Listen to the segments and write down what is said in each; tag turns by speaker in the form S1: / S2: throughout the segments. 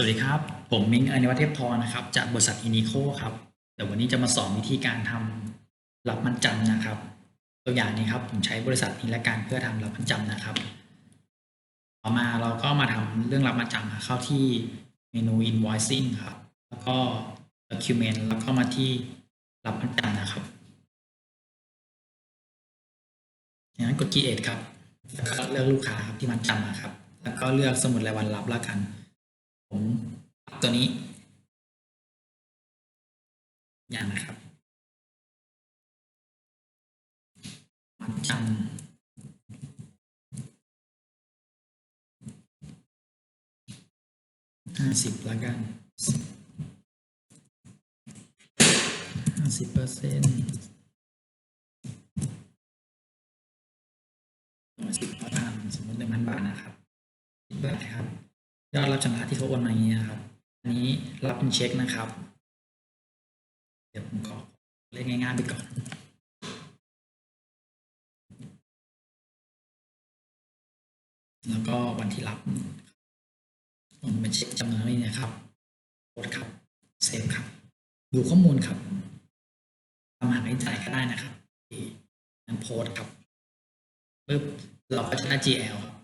S1: สวัสดีครับ ผมมิ้งอนิวัฒน์เทพทอนะครับ จากบริษัทอินิโคครับ แต่วันนี้จะมาสอนวิธีการทำรับมันจำนะครับ ตัวอย่างนี้ครับ ผมใช้บริษัทนี้และการเพื่อทำรับมันจำนะครับ ต่อมาเราก็มาทำเรื่องรับมันจำค่ะเข้าที่เมนู invoicing ครับ แล้วก็ document แล้วก็มาที่รับมันจำนะครับอย่างนั้นกด create ครับแล้วก็เลือกลูกค้าครับที่มันจำนะครับ แล้วก็เลือกสมุดรายวันรับแล้วกัน ผมตัวนี้อย่างนะครับมันจำห้าสิบละกันห้าสิบเปอร์เซ็นต์สิบพันสมมติหนึ่งพันบาทนะครับคิดแบบครับ ยอดรับชำระที่เขาโอนมาอย่างนี้นะครับ อันนี้รับเป็นเช็คนะครับ เดี๋ยวผมขอเล่นง่ายๆไปก่อน แล้วก็วันที่รับผมเป็นเช็คจำนวนนี้นะครับโพสครับ เซฟครับ ดูข้อมูลครับทำหาให้จ่ายก็ได้นะครับนั้นโพสครับปึ๊บเราก็จะได้ GL ครับ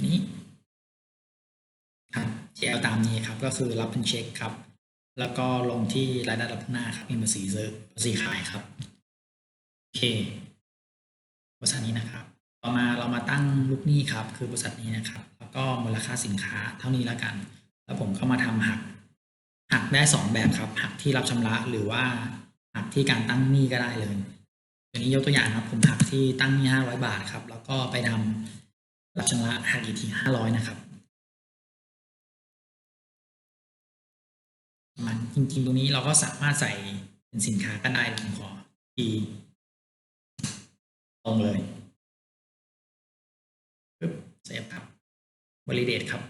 S1: นี้ครับ GL ตามนี้ครับก็คือรับเป็นเช็คครับ แล้วก็ลงที่รายได้รับหน้าครับมีภาษีซื้อภาษีขายครับโอเคบริษัทนี้นะครับ ต่อมาเรามาตั้งลูกหนี้ครับ คือบริษัทนี้นะครับ แล้วก็มูลค่าสินค้าเท่านี้แล้วกัน แล้วผมก็มาทำหัก หักได้สองแบบครับ หักที่รับชำระหรือว่าหักที่การตั้งหนี้ก็ได้เลยตัวนี้ยกตัวอย่างครับ ผมหักที่ตั้งหนี้ห้าร้อยบาทครับ แล้วก็ไปทำ รับชำระหักอีกทีห้าร้อยนะครับมันจริงๆ ตรงนี้เราก็สามารถใส่เป็นสินค้าก็ได้ผมขอทีตรงเลยปึ๊บเซฟครับ validate ครับ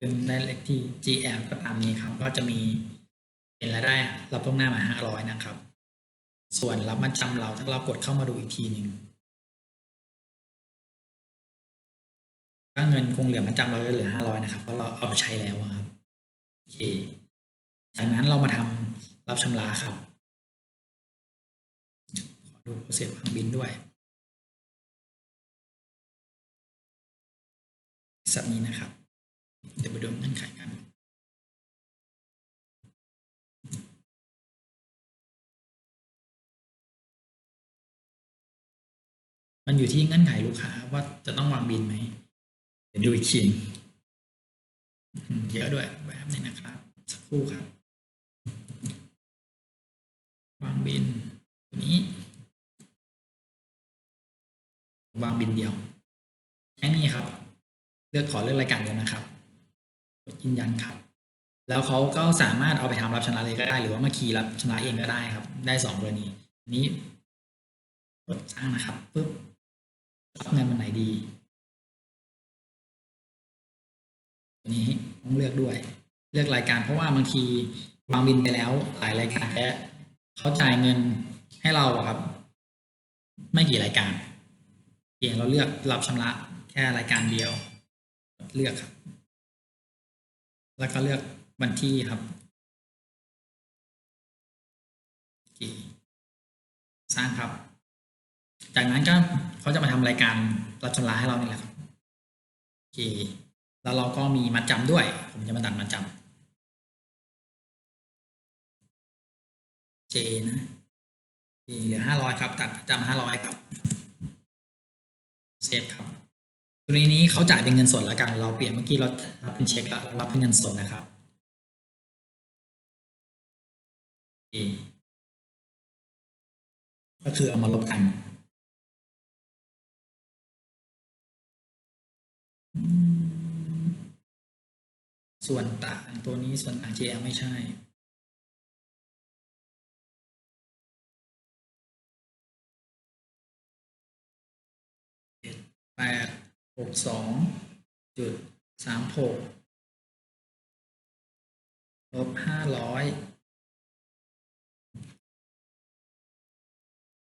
S1: ซึ่งได้เลขที่ GL ก็ตามนี้ครับ ก็จะมีเป็นรายได้รับล่วงหน้ามาห้าร้อยนะครับ ส่วนรับมาจำเราถ้าเรากดเข้ามาดูอีกทีหนึ่ง เงินคงเหลือมาจำเราเหลือห้าร้อยนะครับเพราะเราเอาไปใช้แล้วครับโอเคจากนั้นเรามาทำรับชำระครับขอดูโปรเซสวางบินด้วยสับนี้นะครับ เดี๋ยวไปดูเงื่อนไขกันมันอยู่ที่เงื่อนไขลูกค้าว่าจะต้องวางบินไหม เดี๋ยวดูอีกทีเยอะด้วยแบบนี้นะครับ สักครู่ครับวางบินตัวนี้วางบินเดียวแค่นี้ครับ เลือกขอเลือกรายการเดียวนะครับกดยืนยันครับ แล้วเขาก็สามารถเอาไปทำรับชำระเลยก็ได้ หรือว่ามาคีย์รับชำระเองก็ได้ครับ ได้สองกรณีนี้กดสร้างนะครับปุ๊บรับเงินวันไหนดี นี้ต้องเลือกด้วย เลือกรายการเพราะว่าบางทีวางบินไปแล้วหลายรายการแค่เขาจ่ายเงินให้เราครับ ไม่กี่รายการเพียงเราเลือกรับชำระแค่รายการเดียว เลือกครับ แล้วก็เลือกวันที่ครับสร้างครับ จากนั้นก็เขาจะมาทำรายการรับชำระให้เรานี่แหละครับโอเค แล้วเราก็มีมัดจำด้วย ผมจะมาตัดมัดจำ J นะเหลือห้าร้อยครับ ตัดจำห้าร้อยครับ เซฟครับ ตัวนี้นี้เขาจ่ายเป็นเงินสดแล้วกัน เราเปลี่ยนเมื่อกี้เรารับเป็นเช็คแล้วรับเป็นเงินสดนะครับก็คือเอามาลบกัน ส่วนต่างตัวนี้ส่วนต่าง GL ไม่ใช่แปดหกสองจุดสามหกลบห้าร้อย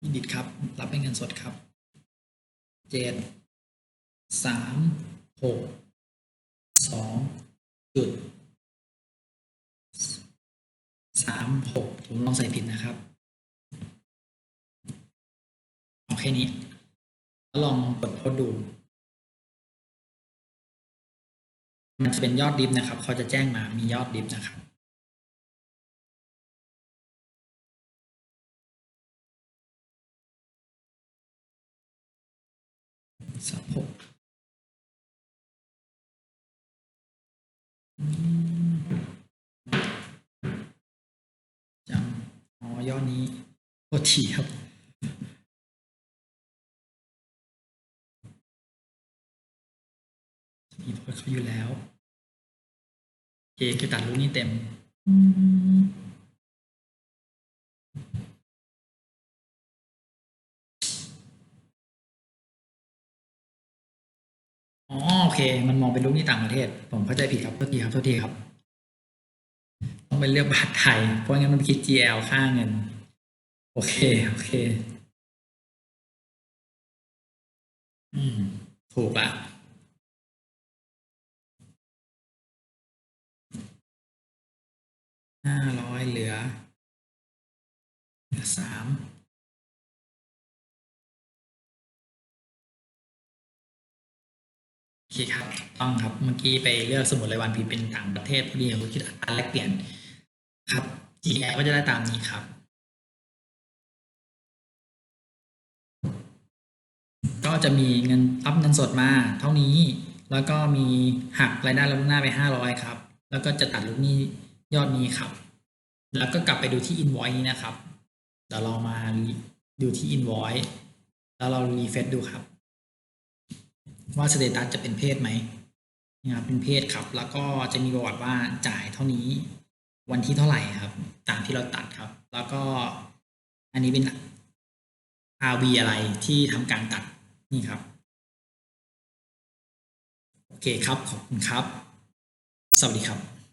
S1: ยินดิตครับ รับเป็นเงินสดครับเจ็ดสามหก มลองใส่ผิดนะครับเอาแค่นี้แล้วลองกดโพสดู มันจะเป็นยอดดิฟนะครับ เขาจะแจ้งมามียอดดิฟนะครับสามหกอืมจำอ๋อยอนี้โอทีครับ มีโพสเขาอยู่แล้วเคคือตัดรูปนี้เต็มอ๋อโอเค มันมองเป็นรูปที่ต่างประเทศผมเข้าใจผิดครับโทษทีครับโทษทีครับ ไปเลือกบาทไทย เพราะงั้นมันคิด GL ค่าเงิน โอเค โอเค อืม ถูกละห้าร้อยเหลือสามโอเคครับ ต้องครับ เมื่อกี้ไปเลือกสมุดรายวันผิดเป็นต่างประเทศพอดีผมคิดอัตราแลกเปลี่ยน ครับ GL ก็จะได้ตามนี้ครับ ก็จะมีเงินรับเงินสดมาเท่านี้ แล้วก็มีหักรายได้รับหน้าไปห้าร้อยครับ แล้วก็จะตัดลูกหนี้ยอดนี้ครับ แล้วก็กลับไปดูที่ invoice นี้นะครับเดี๋ยวเรามาดูที่ invoice แล้วเรารีเฟซดูครับ ว่าสเตตัสจะเป็นเพศไหมนะครับเป็นเพศครับ แล้วก็จะมีประวัติว่าจ่ายเท่านี้ วันที่เท่าไหร่ครับ ตามที่เราตัดครับ แล้วก็อันนี้เป็น RV อะไรที่ทำการตัดนี่ครับ โอเคครับ ขอบคุณครับ สวัสดีครับ